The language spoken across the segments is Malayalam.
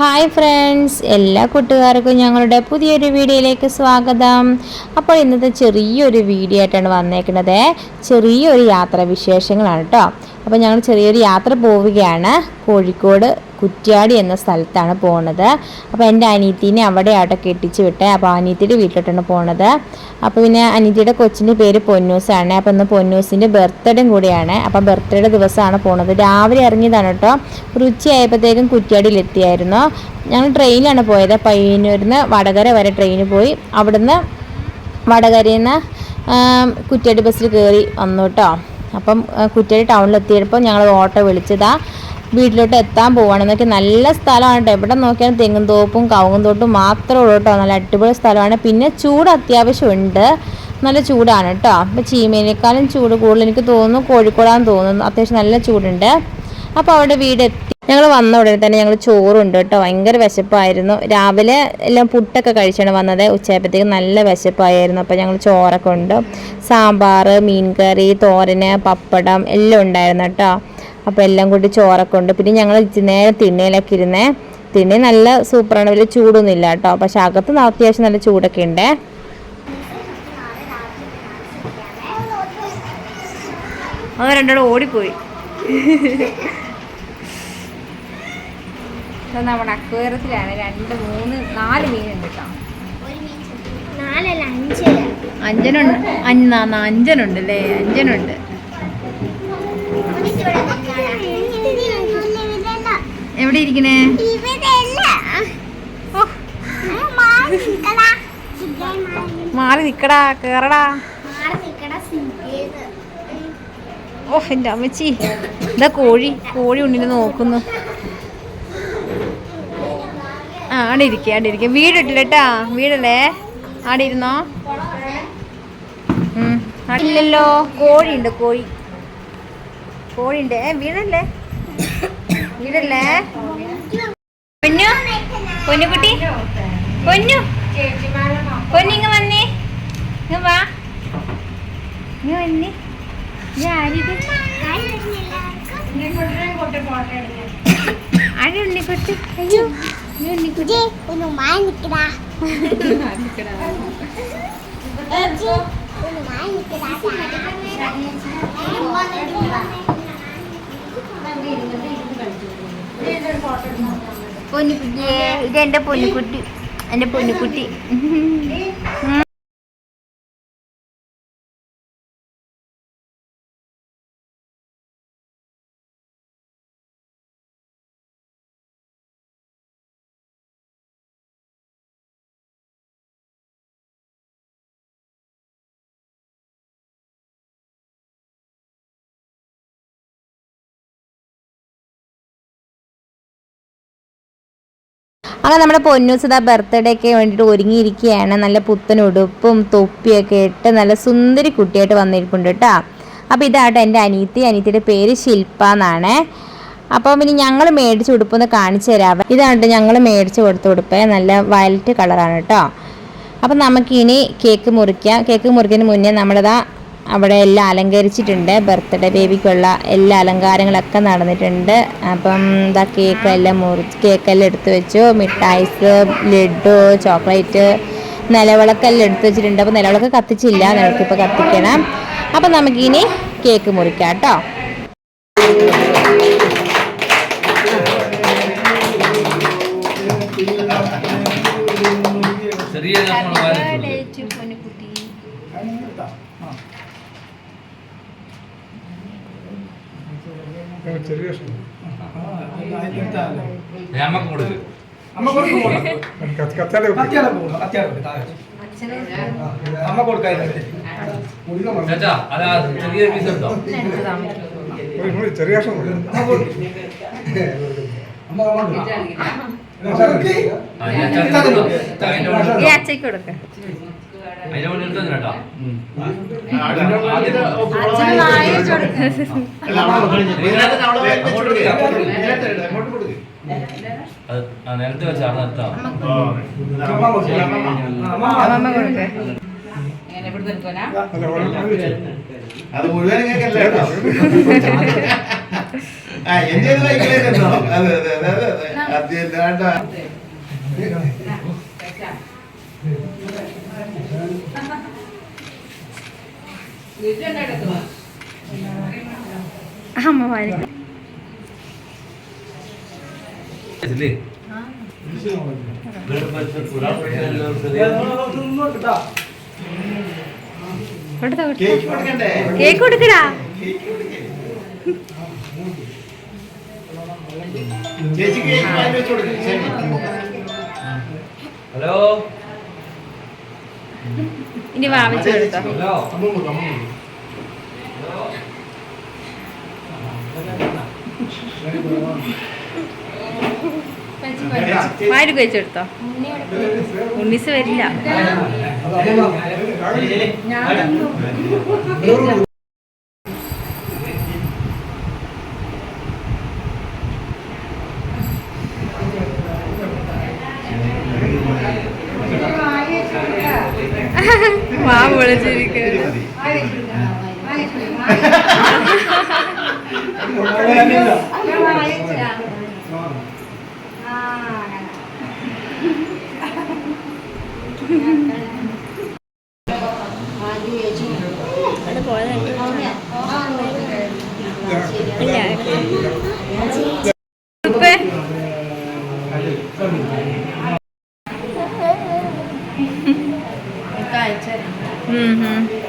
ഹായ് ഫ്രണ്ട്സ് എല്ലാ കൂട്ടുകാർക്കും ഞങ്ങളുടെ പുതിയൊരു വീഡിയോയിലേക്ക് സ്വാഗതം. അപ്പോൾ ഇന്നത്തെ ചെറിയൊരു വീഡിയോ ആയിട്ടാണ് വന്നേക്കുന്നത് ചെറിയൊരു യാത്രാ വിശേഷങ്ങളാണ് കേട്ടോ അപ്പോൾ ഞങ്ങൾ ചെറിയൊരു യാത്ര പോവുകയാണ്. കോഴിക്കോട് കുറ്റ്യാടി എന്ന സ്ഥലത്താണ് പോകുന്നത് അപ്പോൾ എന്റെ അനീത്തിനെ അവിടെ അവിടെ കെട്ടിച്ച് വിട്ടെ. അപ്പോൾ അനീത്തിയുടെ വീട്ടിലോട്ടാണ് പോണത്. അപ്പോൾ പിന്നെ അനീത്തിയുടെ കൊച്ചിന്റെ പേര് പൊന്നൂസാണ്. അപ്പോൾ ഇന്ന് പൊന്നൂസിന്റെ ബർത്ത്ഡേയും കൂടിയാണ്. അപ്പോൾ ബർത്ത്ഡേയുടെ ദിവസമാണ് പോണത്. രാവിലെ ഇറങ്ങിയതാണ് കേട്ടോ. ഒരു ഉച്ചയായപ്പോഴത്തേക്കും കുറ്റ്യാടിയിലെത്തിയായിരുന്നു ഞങ്ങൾ ട്രെയിനിലാണ് പോയത്. പയ്യന്നൂരിൽ നിന്ന് വടകര വരെ ട്രെയിന് പോയി. അവിടുന്ന് വടകരയിൽ നിന്ന് കുറ്റ്യാടി ബസ്സിൽ കയറി വന്നു കേട്ടോ. അപ്പം കുറ്റേരി ടൗണിലെത്തിയപ്പോൾ ഞങ്ങൾ ഓട്ടോ വിളിച്ചതാ വീട്ടിലോട്ട് എത്താൻ പോവാണ്. എന്നൊക്കെ നല്ല സ്ഥലമാണ് കേട്ടോ എവിടെ നോക്കിയാലും തെങ്ങും തോപ്പും കവുങ്ങും തോട്ടും മാത്രമേ ഉള്ളൂ കേട്ടോ. നല്ല അടിപൊളി സ്ഥലമാണ്. പിന്നെ ചൂട് അത്യാവശ്യമുണ്ട്. നല്ല ചൂടാണ് കേട്ടോ. അപ്പോൾ ചീമേനേക്കാളും ചൂട് കൂടുതൽ എനിക്ക് തോന്നുന്നു. കോഴിക്കോടാന്ന് തോന്നുന്നു. അത്യാവശ്യം നല്ല ചൂടുണ്ട്. അപ്പോൾ അവിടെ വീട് എത്തി ഞങ്ങൾ വന്ന ഉടനെ തന്നെ ഞങ്ങൾ ചോറുണ്ട് കേട്ടോ. ഭയങ്കര വിശപ്പായിരുന്നു. രാവിലെ എല്ലാം പുട്ടൊക്കെ കഴിച്ചാണ് വന്നത്. ഉച്ചയായപ്പോഴത്തേക്ക് നല്ല വിശപ്പായിരുന്നു. അപ്പോൾ ഞങ്ങൾ ചോറൊക്കെ ഉണ്ട്. സാമ്പാർ മീൻകറി തോരന് പപ്പടം എല്ലാം ഉണ്ടായിരുന്നു കേട്ടോ. അപ്പോൾ എല്ലാം കൂടി ചോറൊക്കെ ഉണ്ട്. പിന്നെ ഞങ്ങൾ നേരെ തിണ്ണയിലൊക്കെ ഇരുന്നേ. തിണ്ണി നല്ല സൂപ്പറാണ്. വലിയ ചൂടൊന്നും ഇല്ല കേട്ടോ. പക്ഷെ അകത്ത് അത്യാവശ്യം നല്ല ചൂടൊക്കെ ഉണ്ട്. അവർ രണ്ടോടെ ഓടിപ്പോയി. ഇത് നമ്മുടെ അക്വേറത്തിലാണ് രണ്ട് മൂന്ന് നാല് മീനുണ്ട് കേട്ടോ. അഞ്ചനുണ്ട്. അഞ്ച അഞ്ചനുണ്ട് അല്ലേ അഞ്ചനുണ്ട്. എവിടെ ഇരിക്കണേ? മാറി നിക്കടാ. കേറടാ. ഓ എന്റെ അമ്മച്ചി. ഇതാ കോഴി. കോഴി ഉണ്ണിനെ നോക്കുന്നു. ആ അവിടെ ഇരിക്കുക അവിടെ ഇരിക്കുക വീടിട്ടില്ല കേട്ടാ വീടല്ലേ? അവിടെ ഇരുന്നോ? ഇല്ലല്ലോ. കോഴിയുണ്ട് കോഴി. കോഴിയുണ്ട്. ഏ വീടല്ലേ? വീടല്ലേ? പൊന്നു? പൊന്നുകുട്ടി പൊന്നു? പൊന്നിങ്ങ വന്നേ. ഇങ്ങ് വാ. ഇങ്ങ് വന്നേ. ഇത് ആരിത് ആര് ഉണ്ണിക്കുട്ടി അയ്യോ ഈ ഉണ്ണിക്കുട്ടി ഒന്ന് മാനിക്കടാ ഒന്ന് മാനിക്കടാ പൊന്നുകുട്ടിയെ ഇത് എൻ്റെ പൊന്നുകുട്ടി എൻ്റെ പൊന്നുകുട്ടി അങ്ങനെ നമ്മുടെ പൊന്നൂസിത ബർത്ത്ഡേക്ക് വേണ്ടിയിട്ട് ഒരുങ്ങിയിരിക്കുകയാണ്. നല്ല പുത്തൻ ഉടുപ്പും തൊപ്പിയൊക്കെ ഇട്ട് നല്ല സുന്ദരി കുട്ടിയായിട്ട് വന്നിരിപ്പുണ്ട് കേട്ടോ. അപ്പോൾ ഇതാട്ടോ എന്റെ അനീത്തി അനീത്തിയുടെ പേര് ശില്പ എന്നാണ്. അപ്പോൾ പിന്നെ ഞങ്ങൾ മേടിച്ച ഉടുപ്പൊന്ന് കാണിച്ചു തരാം. ഇതാണ് ഞങ്ങൾ മേടിച്ച് കൊടുത്ത ഉടുപ്പ്. നല്ല വയലറ്റ് കളറാണ് കേട്ടോ. അപ്പം നമുക്കിനി കേക്ക് മുറിക്കാം. കേക്ക് മുറിക്കുന്നതിന് മുന്നേ നമ്മളിതാ അവിടെ എല്ലാം അലങ്കരിച്ചിട്ടുണ്ട്. ബർത്ത്ഡേ ബേബിക്കുള്ള എല്ലാ അലങ്കാരങ്ങളൊക്കെ നടന്നിട്ടുണ്ട്. അപ്പം ഇതാ കേക്കെല്ലാം മുറിച്ച് കേക്കെല്ലാം എടുത്ത് വെച്ചു. മിഠായിസ് ലഡു ചോക്ലേറ്റ് നിലവിളക്കെല്ലാം എടുത്ത് വെച്ചിട്ടുണ്ട്. അപ്പോൾ നിലവിളക്ക് കത്തിച്ചില്ല. നിലവിളക്കിപ്പോൾ കത്തിക്കണം. അപ്പം നമുക്കിനി കേക്ക് മുറിക്കാം കേട്ടോ. ചെറിയ ചെറിയ കൊടുക്ക്. കത്താതെ അമ്മ ചെറിയ ചെറിയ അമ്മ അമ്മ ഞാൻ ചെറിയ ഈ അച്ചയ്ക്ക് കൊടുക്കാം. അതിന്റെ മുകളിൽ എടുത്തോ കേട്ടോ. അത് ആ നിലത്ത് വെച്ചാ നിർത്താം. അത് മുഴുവൻ കേൾക്കല്ലേ ആ എന്റെ അതെ അതെ അതെ അതെ അതെ. വേണ്ട അമ്മമാര്. കേക്ക് കൊടുക്കടാ. ഹലോ? ഇനി വാവിച്ച് കൊടുത്തോ. ഹലോ അമ്മ കൊടുക്ക്, അമ്മ കൊടുക്ക്. ചേച്ചി- വായിട്ട് കഴിച്ചു കൊടുത്തോ. ഉണ്ണീസ് വരില്ല. വാ വിളിച്ചിരിക്കുന്നു ഉപ്പേ 嗯哼。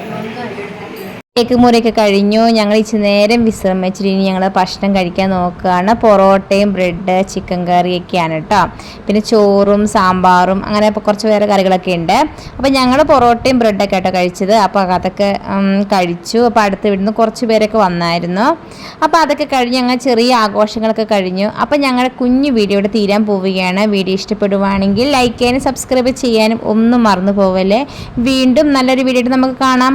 കേക്ക് മുറിയൊക്കെ കഴിഞ്ഞു. ഞങ്ങൾ ഇച്ചിരി നേരം വിശ്രമിച്ചിട്ട് ഇനി ഞങ്ങൾ ഭക്ഷണം കഴിക്കാൻ നോക്കുകയാണ്. പൊറോട്ടയും ബ്രെഡ് ചിക്കൻ കറിയൊക്കെയാണ് കേട്ടോ. പിന്നെ ചോറും സാമ്പാറും അങ്ങനെ ഇപ്പോൾ കുറച്ച് വേറെ കറികളൊക്കെ ഉണ്ട്. അപ്പോൾ ഞങ്ങൾ പൊറോട്ടയും ബ്രെഡൊക്കെ ആട്ടോ കഴിച്ചത്. അപ്പോൾ അതൊക്കെ കഴിച്ചു. അപ്പോൾ അടുത്ത് ഇവിടുന്ന് കുറച്ച് പേരൊക്കെ വന്നായിരുന്നു. അപ്പോൾ അതൊക്കെ കഴിഞ്ഞ് ഞങ്ങൾ ചെറിയ ആഘോഷങ്ങളൊക്കെ കഴിഞ്ഞു. അപ്പോൾ ഞങ്ങളുടെ കുഞ്ഞു വീഡിയോ ഇവിടെ തീരാൻ പോവുകയാണ്. വീഡിയോ ഇഷ്ടപ്പെടുവാണെങ്കിൽ ലൈക്ക് ചെയ്യാനും സബ്സ്ക്രൈബ് ചെയ്യാനും ഒന്നും മറന്നു പോവല്ലേ. വീണ്ടും നല്ലൊരു വീഡിയോ നമുക്ക് കാണാം.